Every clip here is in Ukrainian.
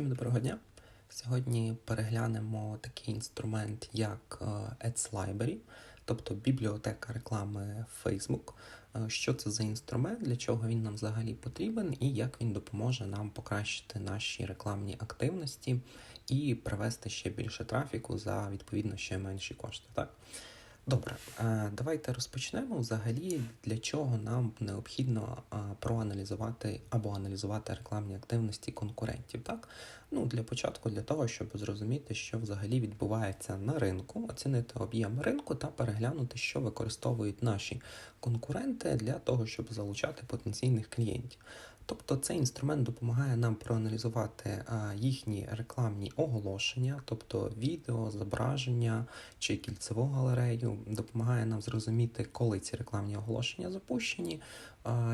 Всім доброго дня! Сьогодні переглянемо такий інструмент, як е, Ads Library, тобто бібліотека реклами Facebook. Е, Що це за інструмент, для чого він нам взагалі потрібен, і як він допоможе нам покращити наші рекламні активності і привести ще більше трафіку за відповідно ще менші кошти. Так? Добре, е, давайте розпочнемо взагалі, для чого нам необхідно е, проаналізувати або аналізувати рекламні активності конкурентів. Так? Ну, Для початку, для того, щоб зрозуміти, що взагалі відбувається на ринку, оцінити об'єм ринку та переглянути, що використовують наші конкуренти для того, щоб залучати потенційних клієнтів. Тобто цей інструмент допомагає нам проаналізувати їхні рекламні оголошення, тобто відео, зображення чи кільцеву галерею, допомагає нам зрозуміти, коли ці рекламні оголошення запущені,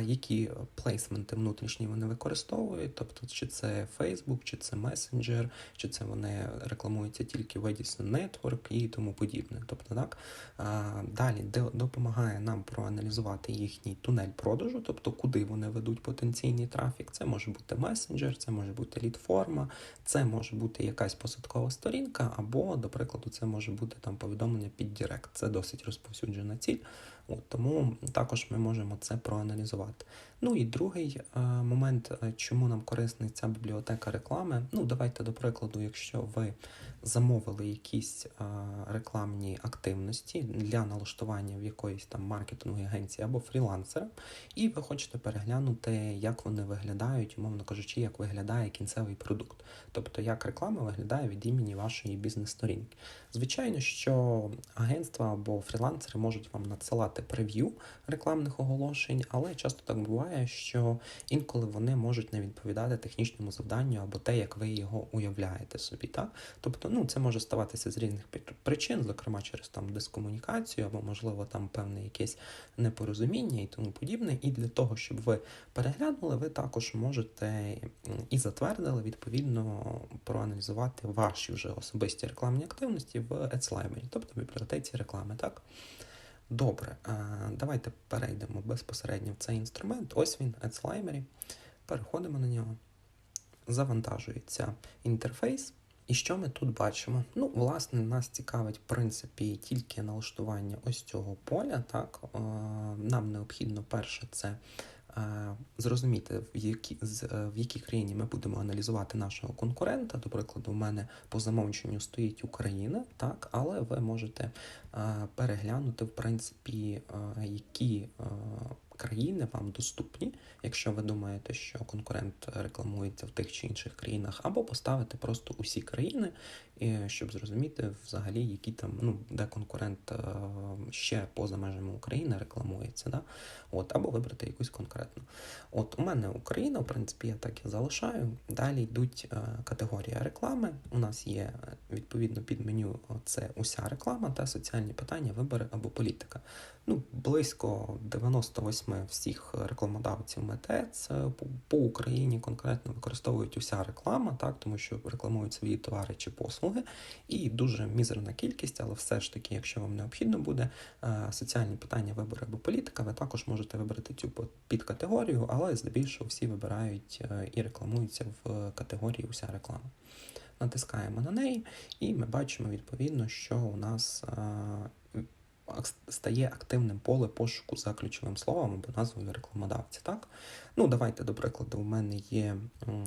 які плейсменти внутрішні вони використовують, тобто чи це Facebook, чи це Messenger, чи це вони рекламуються тільки в Edison Network і тому подібне. Тобто, так, далі допомагає нам проаналізувати їхній тунель продажу, тобто куди вони ведуть потенційний трафік. Це може бути месенджер, це може бути лід-форма, це може бути якась посадкова сторінка, або, до прикладу, це може бути там повідомлення під Директ. Це досить розповсюджена ціль. От, тому також ми можемо це проаналізувати. Ну і другий е, момент, е, чому нам корисна ця бібліотека реклами. Ну, давайте до прикладу, якщо ви замовили якісь е, рекламні активності для налаштування в якоїсь там маркетинговій агенції або фрілансера, і ви хочете переглянути, як вони виглядають, умовно кажучи, як виглядає кінцевий продукт, тобто як реклама виглядає від імені вашої бізнес-сторінки. Звичайно, що агентства або фрілансери можуть вам надсилати прев'ю рекламних оголошень, але часто так буває, що інколи вони можуть не відповідати технічному завданню або те, як ви його уявляєте собі. Так? Тобто, ну це може ставатися з різних причин, зокрема через там дискомунікацію, або можливо там певне якесь непорозуміння і тому подібне. І для того, щоб ви переглянули, ви також можете і затвердили відповідно проаналізувати ваші вже особисті рекламні активності в Ads тобто в бібліотеці реклами. Так? Добре, е, давайте перейдемо безпосередньо в цей інструмент. Ось він, AdSlimer. Переходимо на нього. Завантажується інтерфейс. І що ми тут бачимо? Ну, власне, нас цікавить, в принципі, тільки налаштування ось цього поля. Так, Е, нам необхідно перше це зрозуміти, в якій, з- е, в якій країні ми будемо аналізувати нашого конкурента. До прикладу, у мене по замовченню стоїть Україна, так, але ви можете е, переглянути, в принципі, е, які е, країни вам доступні, якщо ви думаєте, що конкурент рекламується в тих чи інших країнах, або поставити просто усі країни, щоб зрозуміти взагалі, які там, ну, де конкурент е, ще поза межами України рекламується, да? От, або вибрати якусь конкретну. От у мене Україна, в принципі, я так і залишаю. Далі йдуть е, категорія реклами. У нас є е, відповідно під меню це уся реклама та соціальні питання, вибори або політика. Ну, близько 98 всіх рекламодавців МТЕЦ по, по Україні конкретно використовують уся реклама, так, тому що рекламують свої товари чи послуги, і дуже мізерна кількість, але все ж таки, якщо вам необхідно буде е, соціальні питання, вибори або політика, ви також можете вибрати цю підкатегорію, але здебільшого всі вибирають е, і рекламуються в категорії уся реклама. Натискаємо на неї, і ми бачимо відповідно, що у нас е, стає активним поле пошуку за ключовим словом або назвою рекламодавця. Так? Ну, давайте, до прикладу, у мене є,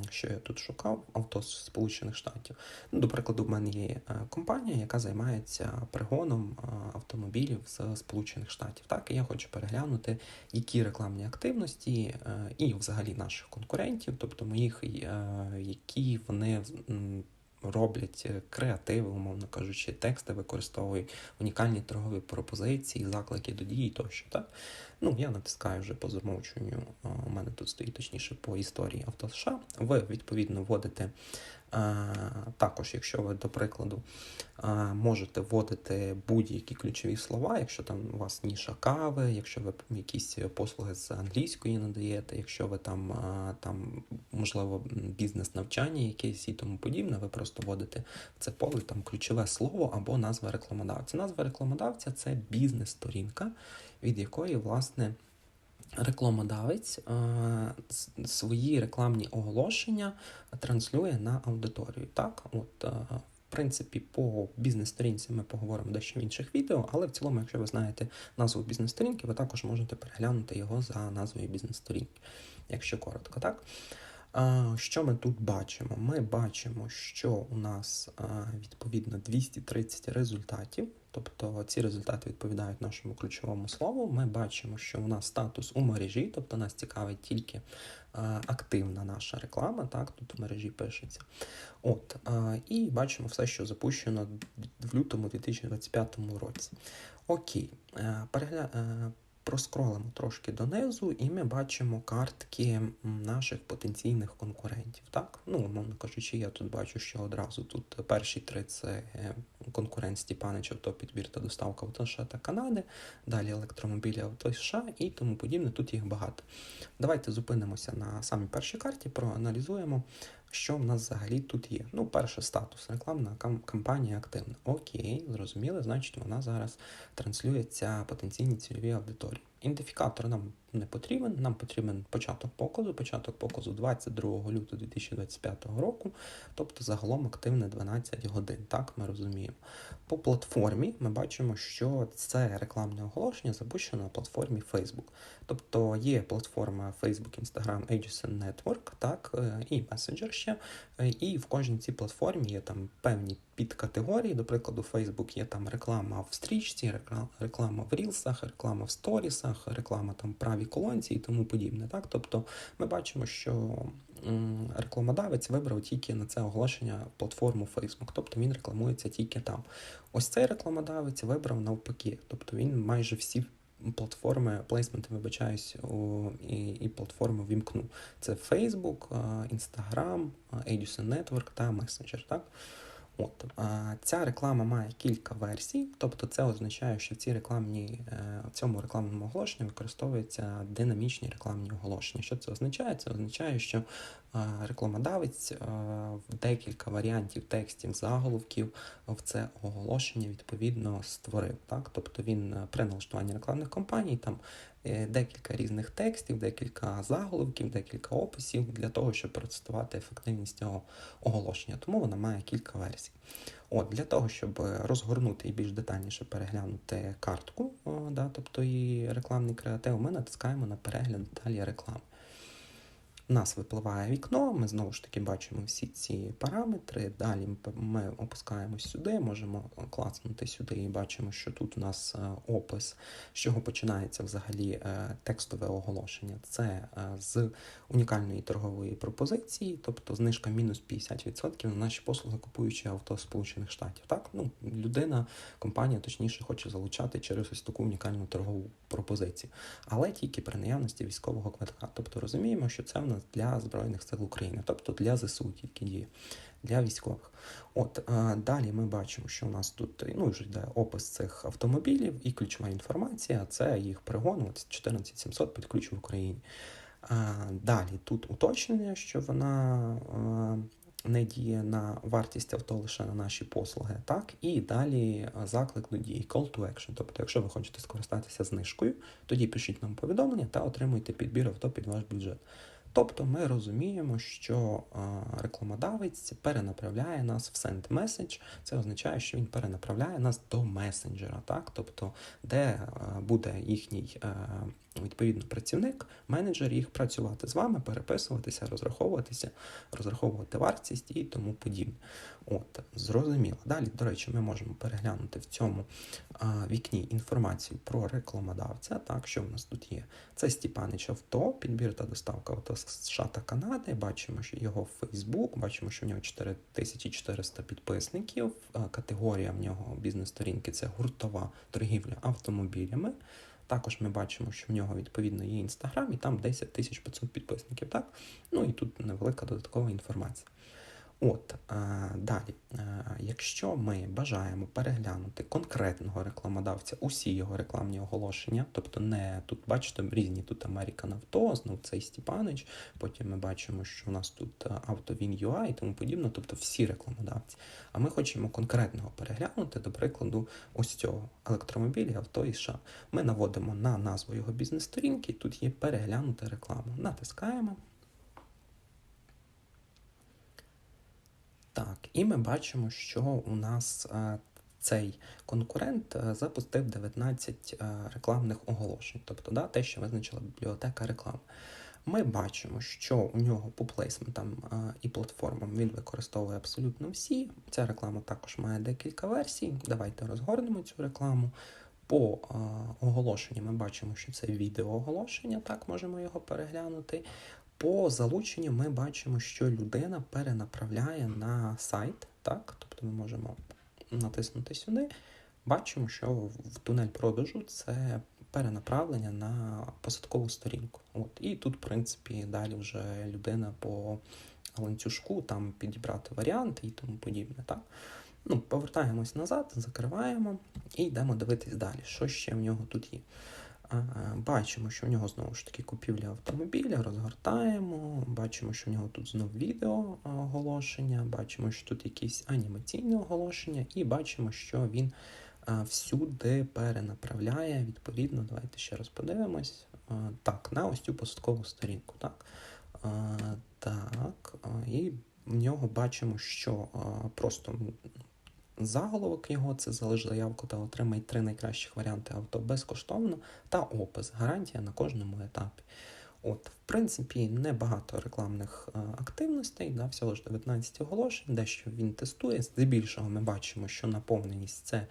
що я тут шукав, авто з Сполучених Штатів. Ну, до прикладу, в мене є е, компанія, яка займається пригоном е, автомобілів з Сполучених Штатів. Так, і я хочу переглянути, які рекламні активності е, і взагалі наших конкурентів, тобто моїх, які вони роблять е, креативи, умовно кажучи, тексти використовують унікальні торгові пропозиції, заклики до дії тощо. Так? Ну, я натискаю вже по замовченню, У мене тут стоїть точніше по історії авто США. Ви відповідно вводите також, якщо ви, до прикладу, можете вводити будь-які ключові слова, якщо там у вас ніша кави, якщо ви якісь послуги з англійської надаєте, якщо ви там, там можливо, бізнес-навчання якесь і тому подібне, ви просто вводите в це поле там ключове слово або назва рекламодавця. Назва рекламодавця це бізнес-сторінка, від якої, власне, рекламодавець свої рекламні оголошення транслює на аудиторію. Так, от в принципі, по бізнес-сторінці ми поговоримо дещо в інших відео, але в цілому, якщо ви знаєте назву бізнес-сторінки, ви також можете переглянути його за назвою бізнес-сторінки, якщо коротко, так? Що ми тут бачимо? Ми бачимо, що у нас відповідно 230 результатів, тобто ці результати відповідають нашому ключовому слову. Ми бачимо, що у нас статус у мережі, тобто нас цікавить тільки активна наша реклама, так, тут у мережі пишеться. От, І бачимо все, що запущено в лютому 2025 році. Окей, е, перегля... Е, проскролимо трошки донизу, і ми бачимо картки наших потенційних конкурентів. Так, ну, умовно кажучи, я тут бачу, що одразу тут перші три це конкурент Степанича, підбір та доставка в США та Канади, далі електромобілі авто США і тому подібне. Тут їх багато. Давайте зупинимося на самій першій карті, проаналізуємо. Що в нас взагалі тут є? Ну, перше, статус. Рекламна кампанія активна. Окей, зрозуміли, значить, вона зараз транслюється потенційній цільовій аудиторії. Ідентифікатор нам не потрібен, нам потрібен початок показу, початок показу 22 лютого 2025 року, тобто загалом активне 12 годин. Так, ми розуміємо. По платформі ми бачимо, що це рекламне оголошення запущено на платформі Facebook. Тобто є платформа Facebook, Instagram, Agency Network, так, е, і Messenger ще. Е, і в кожній цій платформі є там певні підкатегорії. До прикладу, Facebook є там реклама в стрічці, реклама в рілсах, реклама в сторісах, реклама там в правій колонці і тому подібне. Так? Тобто ми бачимо, що рекламодавець вибрав тільки на це оголошення платформу Facebook, тобто він рекламується тільки там. Ось цей рекламодавець вибрав навпаки, тобто він майже всі. Платформи плейсменти, вибачаюсь, і і платформи вімкнув. Це Facebook, Instagram, Edison Network та Messenger. Так? От Ця реклама має кілька версій, тобто це означає, що в цій рекламній, е, в цьому рекламному оголошенні використовуються динамічні рекламні оголошення. Що це означає? Це означає, що рекламодавець в декілька варіантів текстів, заголовків в це оголошення відповідно створив. Так? Тобто він е, при налаштуванні рекламних кампаній там Е, декілька різних текстів, декілька заголовків, декілька описів для того, щоб процитувати ефективність цього оголошення. Тому вона має кілька версій. От, Для того, щоб розгорнути і більш детальніше переглянути картку, да, тобто і рекламний креатив, ми натискаємо на перегляд деталі реклами. У нас випливає вікно, ми знову ж таки бачимо всі ці параметри. Далі ми опускаємось сюди, можемо клацнути сюди і бачимо, що тут у нас е, опис, з чого починається взагалі е, текстове оголошення. Це е, з унікальної торгової пропозиції, тобто знижка мінус 50% на наші послуги, купуючи авто Сполучених Штатів. Так, ну людина, компанія точніше хоче залучати через ось таку унікальну торгову пропозицію, але тільки при наявності військового квитка. Тобто розуміємо, що це в нас для Збройних сил України, тобто для ЗСУ тільки діє, для військових. От Далі ми бачимо, що у нас тут ну, вже йде опис цих автомобілів і ключова інформація це їх пригон, 14700 під ключ в Україні. Далі тут уточнення, що вона не діє на вартість авто лише на наші послуги, так і далі заклик до дії, call to action. Тобто, якщо ви хочете скористатися знижкою, тоді пишіть нам повідомлення та отримуйте підбір авто під ваш бюджет. Тобто ми розуміємо, що рекламодавець перенаправляє нас в send message. Це означає, що він перенаправляє нас до месенджера, так? тобто, де буде їхній відповідно працівник, менеджер їх працювати з вами, переписуватися, розраховуватися, розраховувати вартість і тому подібне. От, зрозуміло. Далі, до речі, ми можемо переглянути в цьому а, вікні інформацію про рекламодавця. Так, що в нас тут є? Це Степанич авто, підбір та доставка авто з США та Канади. Бачимо, що його Фейсбук, бачимо, що в нього 4400 підписників. Категорія в нього бізнес-сторінки це гуртова торгівля автомобілями. Також ми бачимо, що в нього відповідно є інстаграм, і там 10 500 підписників. так? Ну і тут невелика додаткова інформація. От е, далі, е, якщо ми бажаємо переглянути конкретного рекламодавця, усі його рекламні оголошення, тобто не тут, бачите, різні тут American Auto, знов цей Степанич, потім ми бачимо, що у нас тут е, AutoWin.ua і тому подібне, тобто всі рекламодавці. А ми хочемо конкретного переглянути, до прикладу, ось цього електромобілі, авто і США. Ми наводимо на назву його бізнес-сторінки, тут є переглянути рекламу. Натискаємо. Так, і ми бачимо, що у нас е, цей конкурент е, запустив 19 е, рекламних оголошень, тобто да, те, що визначила бібліотека реклами. Ми бачимо, що у нього по плейсментам і платформам він використовує абсолютно всі. Ця реклама також має декілька версій. Давайте розгорнемо цю рекламу. По оголошенню ми бачимо, що це відеооголошення, так можемо його переглянути. По залученню ми бачимо, що людина перенаправляє на сайт, так? Тобто ми можемо натиснути сюди. Бачимо, що в тунель продажу це перенаправлення на посадкову сторінку. От. І тут, в принципі, далі вже людина по ланцюжку там підібрати варіанти і тому подібне. Так? Ну, Повертаємось назад, закриваємо і йдемо дивитись далі, що ще в нього тут є. Бачимо, що в нього знову ж таки купівля автомобіля, розгортаємо, бачимо, що в нього тут знову відео оголошення, бачимо, що тут якісь анімаційні оголошення, і бачимо, що він всюди перенаправляє, відповідно, давайте ще раз подивимось. Так, на ось цю посадкову сторінку. Так, так, і в нього бачимо, що просто Заголовок його це залиш заявку та отримай три найкращих варіанти авто безкоштовно та опис, гарантія на кожному етапі. От, В принципі, небагато рекламних е, активностей, да, всього ж 19 оголошень, дещо він тестує. Здебільшого ми бачимо, що наповненість це е,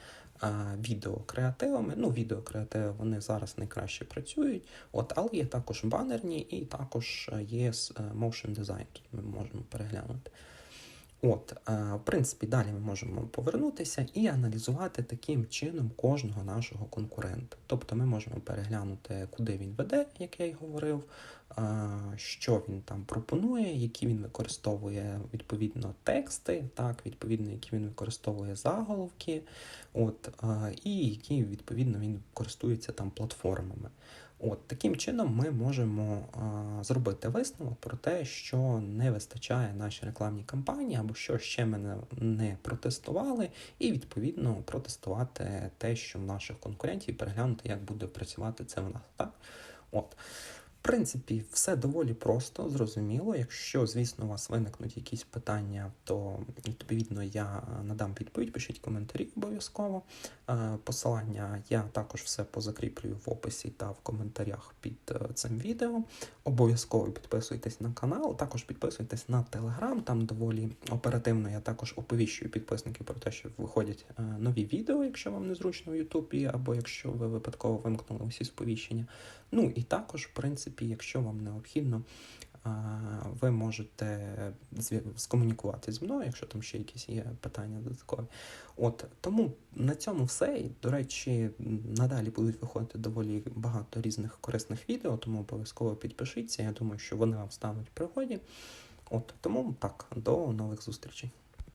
відеокреативами. Ну, відеокреативи вони зараз найкраще працюють. От, Але є також банерні і також є е, motion design, тут ми можемо переглянути. От, е, в принципі, далі ми можемо повернутися і аналізувати таким чином кожного нашого конкурента. Тобто ми можемо переглянути, куди він веде, як я й говорив, е, що він там пропонує, які він використовує відповідно тексти, так, відповідно, які він використовує заголовки, от, е, і які відповідно він користується там платформами. От Таким чином ми можемо а, зробити висновок про те, що не вистачає нашій рекламній кампанії, або що ще ми не, не протестували, і відповідно протестувати те, що в наших конкурентів, переглянути, як буде працювати це в нас. Так? От принципі, все доволі просто, зрозуміло. Якщо, звісно, у вас виникнуть якісь питання, то відповідно я надам відповідь, пишіть коментарі обов'язково. Е, посилання я також все позакріплюю в описі та в коментарях під е, цим відео. Обов'язково підписуйтесь на канал, також підписуйтесь на телеграм, там доволі оперативно я також оповіщую підписників про те, що виходять е, нові відео, якщо вам незручно в Ютубі, або якщо ви випадково вимкнули усі сповіщення. Ну і також, в принципі, якщо вам необхідно, ви можете скомунікувати зі мною, якщо там ще якісь є питання додаткові. От Тому на цьому все. До речі, надалі будуть виходити доволі багато різних корисних відео, тому обов'язково підпишіться. Я думаю, що вони вам стануть в пригоді. От Тому так, до нових зустрічей.